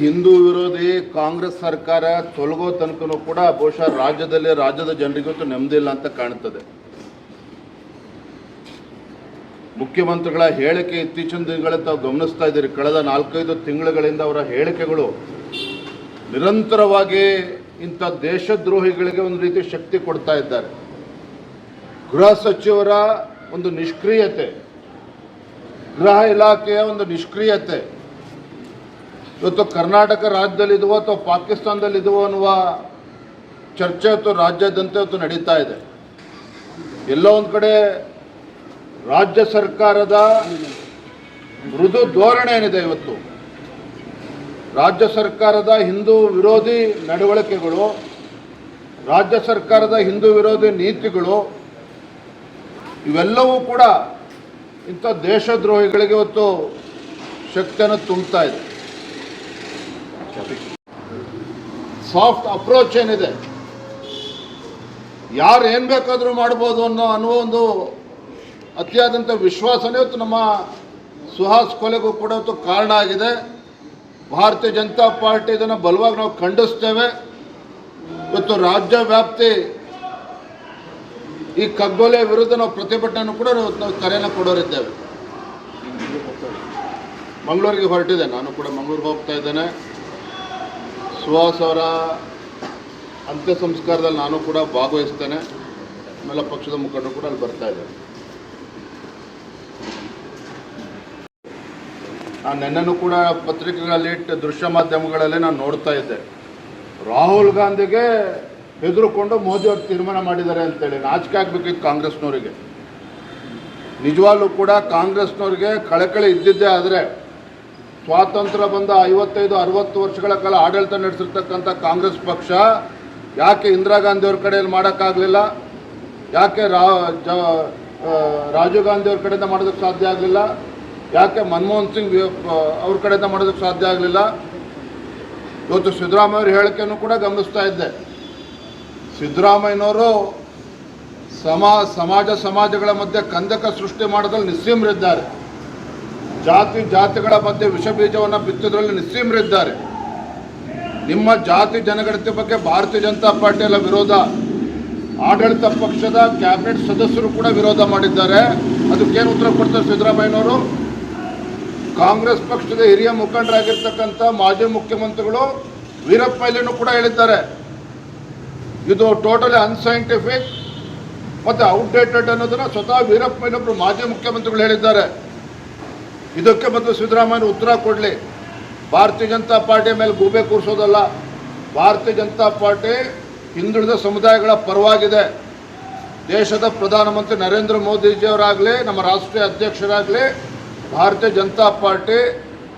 ಹಿಂದೂ ವಿರೋಧಿ ಕಾಂಗ್ರೆಸ್ ಸರ್ಕಾರ ತೊಲಗೋ ತನಕನೂ ಕೂಡ ಬಹುಶಃ ರಾಜ್ಯದಲ್ಲಿ ರಾಜ್ಯದ ಜನರಿಗಂತೂ ನೆಮ್ಮದಿಲ್ಲ ಅಂತ ಕಾಣುತ್ತದೆ ಮುಖ್ಯಮಂತ್ರಿಗಳ ಹೇಳಿಕೆ ಇತ್ತೀಚಿನ ದಿನಗಳಲ್ಲಿ ತಾವು ಗಮನಿಸ್ತಾ ಇದ್ದೀರಿ. ಕಳೆದ ನಾಲ್ಕೈದು ತಿಂಗಳುಗಳಿಂದ ಅವರ ಹೇಳಿಕೆಗಳು ನಿರಂತರವಾಗಿ ಇಂಥ ದೇಶದ್ರೋಹಿಗಳಿಗೆ ಒಂದು ರೀತಿ ಶಕ್ತಿ ಕೊಡ್ತಾ ಇದ್ದಾರೆ. ಗೃಹ ಸಚಿವರ ಒಂದು ನಿಷ್ಕ್ರಿಯತೆ, ಗೃಹ ಇಲಾಖೆಯ ಒಂದು ನಿಷ್ಕ್ರಿಯತೆ ಇವತ್ತು ಕರ್ನಾಟಕ ರಾಜ್ಯದಲ್ಲಿದವೋ ಅಥವಾ ಪಾಕಿಸ್ತಾನದಲ್ಲಿದವೋ ಅನ್ನುವ ಚರ್ಚೆ ಅಥವಾ ರಾಜ್ಯಾದ್ಯಂತ ಇವತ್ತು ನಡೀತಾ ಇದೆ. ಎಲ್ಲೋ ಒಂದು ಕಡೆ ರಾಜ್ಯ ಸರ್ಕಾರದ ಮೃದು ಧೋರಣೆ ಏನಿದೆ ಇವತ್ತು? ರಾಜ್ಯ ಸರ್ಕಾರದ ಹಿಂದೂ ವಿರೋಧಿ ನಡವಳಿಕೆಗಳು, ರಾಜ್ಯ ಸರ್ಕಾರದ ಹಿಂದೂ ವಿರೋಧಿ ನೀತಿಗಳು, ಇವೆಲ್ಲವೂ ಕೂಡ ಇಂಥ ದೇಶದ್ರೋಹಿಗಳಿಗೆ ಇವತ್ತು ಶಕ್ತಿಯನ್ನು ತುಂಬ್ತಾ ಇದೆ. ಸಾಫ್ಟ್ ಅಪ್ರೋಚ್ ಏನಿದೆ? ಯಾರು ಏನು ಬೇಕಾದರೂ ಮಾಡ್ಬೋದು ಅನ್ನೋ ಅನ್ನೋ ಒಂದು ಅತಿಯಾದಂಥ ವಿಶ್ವಾಸನೇ ಇವತ್ತು ನಮ್ಮ ಸುಹಾಸ್ ಕೊಲೆಗೂ ಕೂಡ ಇವತ್ತು ಕಾರಣ ಆಗಿದೆ. ಭಾರತೀಯ ಜನತಾ ಪಾರ್ಟಿ ಇದನ್ನು ಬಲವಾಗಿ ನಾವು ಖಂಡಿಸ್ತೇವೆ. ಇವತ್ತು ರಾಜ್ಯ ವ್ಯಾಪ್ತಿ ಈ ಕಗ್ಗೊಲೆ ವಿರುದ್ಧ ನಾವು ಪ್ರತಿಭಟನೆ ಕೂಡ ನಾವು ಕರೆಯನ್ನು ಕೊಡೋರಿದ್ದೇವೆ. ಮಂಗಳೂರಿಗೆ ಹೊರಟಿದೆ ನಾನು ಕೂಡ ಮಂಗಳೂರಿಗೆ ಹೋಗ್ತಾ ಇದ್ದೇನೆ. ಸುಹಾಸ್ ಅವರ ಅಂತ್ಯ ಸಂಸ್ಕಾರದಲ್ಲಿ ನಾನು ಕೂಡ ಭಾಗವಹಿಸ್ತೇನೆ. ಆಮೇಲೆ ಪಕ್ಷದ ಮುಖಂಡರು ಕೂಡ ಅಲ್ಲಿ ಬರ್ತಾ ಇದ್ದಾರೆ. ನಾನು ನಿನ್ನೂ ಕೂಡ ಪತ್ರಿಕೆಗಳಲ್ಲಿ ಇಟ್ಟು ದೃಶ್ಯ ಮಾಧ್ಯಮಗಳಲ್ಲಿ ನಾನು ನೋಡ್ತಾ ಇದ್ದೆ. ರಾಹುಲ್ ಗಾಂಧಿಗೆ ಹೆದರುಕೊಂಡು ಮೋದಿ ಅವರು ತೀರ್ಮಾನ ಮಾಡಿದ್ದಾರೆ ಅಂತೇಳಿ ನಾಚಿಕೆ ಆಗ್ಬೇಕಿತ್ತು ಕಾಂಗ್ರೆಸ್ನವರಿಗೆ. ನಿಜವಾಗ್ಲೂ ಕೂಡ ಕಾಂಗ್ರೆಸ್ನವ್ರಿಗೆ ಕಳಕಳಿ ಇದ್ದಿದ್ದೇ ಆದರೆ ಸ್ವಾತಂತ್ರ್ಯ ಬಂದ ಐವತ್ತೈದು, ಅರವತ್ತು ವರ್ಷಗಳ ಕಾಲ ಆಡಳಿತ ನಡೆಸಿರ್ತಕ್ಕಂಥ ಕಾಂಗ್ರೆಸ್ ಪಕ್ಷ ಯಾಕೆ ಇಂದಿರಾ ಗಾಂಧಿಯವ್ರ ಕಡೆಯಲ್ಲಿ ಮಾಡೋಕ್ಕಾಗಲಿಲ್ಲ? ಯಾಕೆ ರಾ, ಜ ರಾಜೀವ್ ಗಾಂಧಿಯವ್ರ ಕಡೆಯಿಂದ ಮಾಡೋದಕ್ಕೆ ಸಾಧ್ಯ ಆಗಲಿಲ್ಲ? ಯಾಕೆ ಮನಮೋಹನ್ ಸಿಂಗ್ ಅವ್ರ ಕಡೆಯಿಂದ ಮಾಡೋದಕ್ಕೆ ಸಾಧ್ಯ ಆಗಲಿಲ್ಲ? ಇವತ್ತು ಸಿದ್ದರಾಮಯ್ಯವ್ರ ಹೇಳಿಕೆಯನ್ನು ಕೂಡ ಗಮನಿಸ್ತಾ ಇದ್ದೆ. ಸಿದ್ದರಾಮಯ್ಯನವರು ಸಮಾ, ಸಮಾಜ, ಸಮಾಜಗಳ ಮಧ್ಯೆ ಕಂದಕ ಸೃಷ್ಟಿ ಮಾಡೋದ್ರಲ್ಲಿ ನಿಸ್ಸೀಮರಿದ್ದಾರೆ. ಜಾತಿ ಜಾತಿಗಳ ಮಧ್ಯೆ ವಿಷ ಬೀಜವನ್ನು ಬಿತ್ತೋದ್ರಲ್ಲಿ ನಿಸ್ಸೀಮರಿದ್ದಾರೆ. ನಿಮ್ಮ ಜಾತಿ ಜನಗಣತಿ ಬಗ್ಗೆ ಭಾರತೀಯ ಜನತಾ ಪಾರ್ಟಿಯಲ್ಲ ವಿರೋಧ. ಆಡಳಿತ ಪಕ್ಷದ ಕ್ಯಾಬಿನೆಟ್ ಸದಸ್ಯರು ಕೂಡ ವಿರೋಧ ಮಾಡಿದ್ದಾರೆ. ಅದಕ್ಕೇನು ಉತ್ತರ ಕೊಡ್ತಾರೆ ಸಿದ್ದರಾಮಯ್ಯನವರು? ಕಾಂಗ್ರೆಸ್ ಪಕ್ಷದ ಹಿರಿಯ ಮುಖಂಡರಾಗಿರ್ತಕ್ಕಂಥ ಮಾಜಿ ಮುಖ್ಯಮಂತ್ರಿಗಳು ವೀರಪ್ಪ ಮೊಯ್ಲಿನೂ ಕೂಡ ಹೇಳಿದ್ದಾರೆ. ಇದು ಟೋಟಲಿ ಅನ್ಸೈಂಟಿಫಿಕ್ ಮತ್ತು ಔಟ್ಡೇಟೆಡ್ ಅನ್ನೋದನ್ನು ಸ್ವತಃ ವೀರಪ್ಪ ಒಬ್ಬರು ಮಾಜಿ ಮುಖ್ಯಮಂತ್ರಿಗಳು ಹೇಳಿದ್ದಾರೆ. ಇದಕ್ಕೆ ಮೊದಲು ಸಿದ್ದರಾಮಯ್ಯ ಉತ್ತರ ಕೊಡಲಿ. ಭಾರತೀಯ ಜನತಾ ಪಾರ್ಟಿ ಮೇಲೆ ಗೂಬೆ ಕೂರಿಸೋದಲ್ಲ. ಭಾರತೀಯ ಜನತಾ ಪಾರ್ಟಿ ಹಿಂದುಳಿದ ಸಮುದಾಯಗಳ ಪರವಾಗಿದೆ. ದೇಶದ ಪ್ರಧಾನಮಂತ್ರಿ ನರೇಂದ್ರ ಮೋದಿಜಿಯವರಾಗಲಿ, ನಮ್ಮ ರಾಷ್ಟ್ರೀಯ ಅಧ್ಯಕ್ಷರಾಗಲಿ, ಭಾರತೀಯ ಜನತಾ ಪಾರ್ಟಿ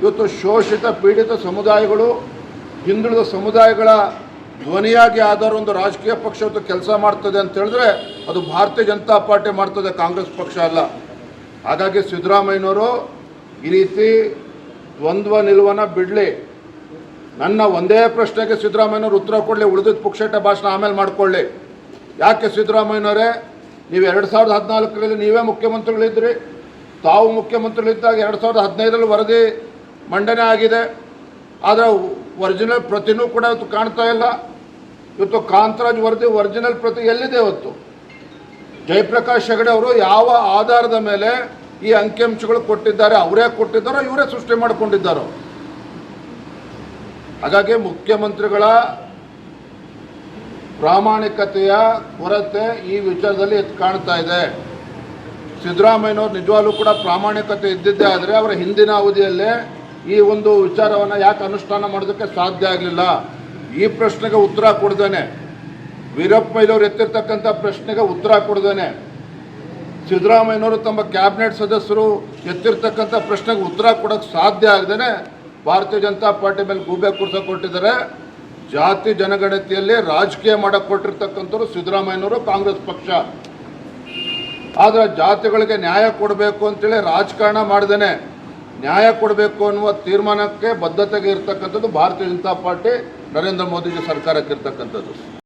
ಇವತ್ತು ಶೋಷಿತ, ಪೀಡಿತ ಸಮುದಾಯಗಳು, ಹಿಂದುಳಿದ ಸಮುದಾಯಗಳ ಧ್ವನಿಯಾಗಿ ಆಧಾರ ಒಂದು ರಾಜಕೀಯ ಪಕ್ಷ ಇವತ್ತು ಕೆಲಸ ಮಾಡ್ತದೆ ಅಂತ ಹೇಳಿದ್ರೆ ಅದು ಭಾರತೀಯ ಜನತಾ ಪಾರ್ಟಿ ಮಾಡ್ತದೆ, ಕಾಂಗ್ರೆಸ್ ಪಕ್ಷ ಅಲ್ಲ. ಹಾಗಾಗಿ ಸಿದ್ದರಾಮಯ್ಯನವರು ಈ ರೀತಿ ದ್ವಂದ್ವ ನಿಲುವನ್ನ ಬಿಡಲಿ. ನನ್ನ ಒಂದೇ ಪ್ರಶ್ನೆಗೆ ಸಿದ್ದರಾಮಯ್ಯನವರು ಉತ್ತರ ಕೊಡಲಿ, ಉಳಿದಿದ್ದ ಪುಕ್ಷೇಟ ಭಾಷಣ ಆಮೇಲೆ ಮಾಡಿಕೊಳ್ಳಿ. ಯಾಕೆ ಸಿದ್ದರಾಮಯ್ಯನವರೇ, ನೀವು ಎರಡು ಸಾವಿರದ ಹದಿನಾಲ್ಕರಲ್ಲಿ ನೀವೇ ಮುಖ್ಯಮಂತ್ರಿಗಳಿದ್ರಿ. ತಾವು ಮುಖ್ಯಮಂತ್ರಿಗಳಿದ್ದಾಗ ಎರಡು ಸಾವಿರದ ಹದಿನೈದರಲ್ಲಿ ವರದಿ ಮಂಡನೆ ಆಗಿದೆ. ಆದರೆ ಒರಿಜಿನಲ್ ಪ್ರತಿನೂ ಕೂಡ ಇವತ್ತು ಕಾಣ್ತಾ ಇಲ್ಲ. ಇವತ್ತು ಕಾಂತರಾಜ್ ವರದಿ ಒರಿಜಿನಲ್ ಪ್ರತಿ ಎಲ್ಲಿದೆ ಇವತ್ತು? ಜಯಪ್ರಕಾಶ್ ಹೆಗಡೆ ಅವರು ಯಾವ ಆಧಾರದ ಮೇಲೆ ಈ ಅಂಕಿಅಂಶಗಳು ಕೊಟ್ಟಿದ್ದಾರೆ, ಅವರೇ ಕೊಟ್ಟಿದ್ದಾರೋ, ಇವರೇ ಸೃಷ್ಟಿ ಮಾಡಿಕೊಂಡಿದ್ದಾರೋ? ಹಾಗಾಗಿ ಮುಖ್ಯಮಂತ್ರಿಗಳ ಪ್ರಾಮಾಣಿಕತೆಯ ಕೊರತೆ ಈ ವಿಚಾರದಲ್ಲಿ ಎದ್ದು ಕಾಣ್ತಾ ಇದೆ. ಸಿದ್ದರಾಮಯ್ಯನವ್ರು ನಿಜವಾಗ್ಲೂ ಕೂಡ ಪ್ರಾಮಾಣಿಕತೆ ಇದ್ದಿದ್ದೇ ಆದರೆ ಅವರ ಹಿಂದಿನ ಅವಧಿಯಲ್ಲೇ ಈ ಒಂದು ವಿಚಾರವನ್ನು ಯಾಕೆ ಅನುಷ್ಠಾನ ಮಾಡೋದಕ್ಕೆ ಸಾಧ್ಯ ಆಗಲಿಲ್ಲ? ಈ ಪ್ರಶ್ನೆಗೆ ಉತ್ತರ ಕೊಡ್ದೇನೆ. ವೀರಪ್ಪ ಮೊಯ್ಲಿಯವರು ಎತ್ತಿರ್ತಕ್ಕಂಥ ಪ್ರಶ್ನೆಗೆ ಉತ್ತರ ಕೊಡ್ದೇನೆ. ಸಿದ್ದರಾಮಯ್ಯನವರು ತಮ್ಮ ಕ್ಯಾಬಿನೆಟ್ ಸದಸ್ಯರು ಎತ್ತಿರ್ತಕ್ಕಂಥ ಪ್ರಶ್ನೆಗೆ ಉತ್ತರ ಕೊಡೋಕ್ಕೆ ಸಾಧ್ಯ ಆಗದೇ ಭಾರತೀಯ ಜನತಾ ಪಾರ್ಟಿ ಮೇಲೆ ಗೂಬೆ ಕುರ್ಸ ಕೊಟ್ಟಿದ್ದಾರೆ. ಜಾತಿ ಜನಗಣತಿಯಲ್ಲಿ ರಾಜಕೀಯ ಮಾಡಕ್ಕೆ ಕೊಟ್ಟಿರ್ತಕ್ಕಂಥವ್ರು ಸಿದ್ದರಾಮಯ್ಯನವರು ಕಾಂಗ್ರೆಸ್ ಪಕ್ಷ. ಆದರೆ ಜಾತಿಗಳಿಗೆ ನ್ಯಾಯ ಕೊಡಬೇಕು ಅಂತೇಳಿ ರಾಜಕಾರಣ ಮಾಡ್ದೇನೆ. ನ್ಯಾಯ ಕೊಡಬೇಕು ಅನ್ನುವ ತೀರ್ಮಾನಕ್ಕೆ ಬದ್ಧತೆಗೆ ಇರ್ತಕ್ಕಂಥದ್ದು ಭಾರತೀಯ ಜನತಾ ಪಾರ್ಟಿ ನರೇಂದ್ರ ಮೋದಿಜಿ ಸರ್ಕಾರಕ್ಕೆ ಇರ್ತಕ್ಕಂಥದ್ದು.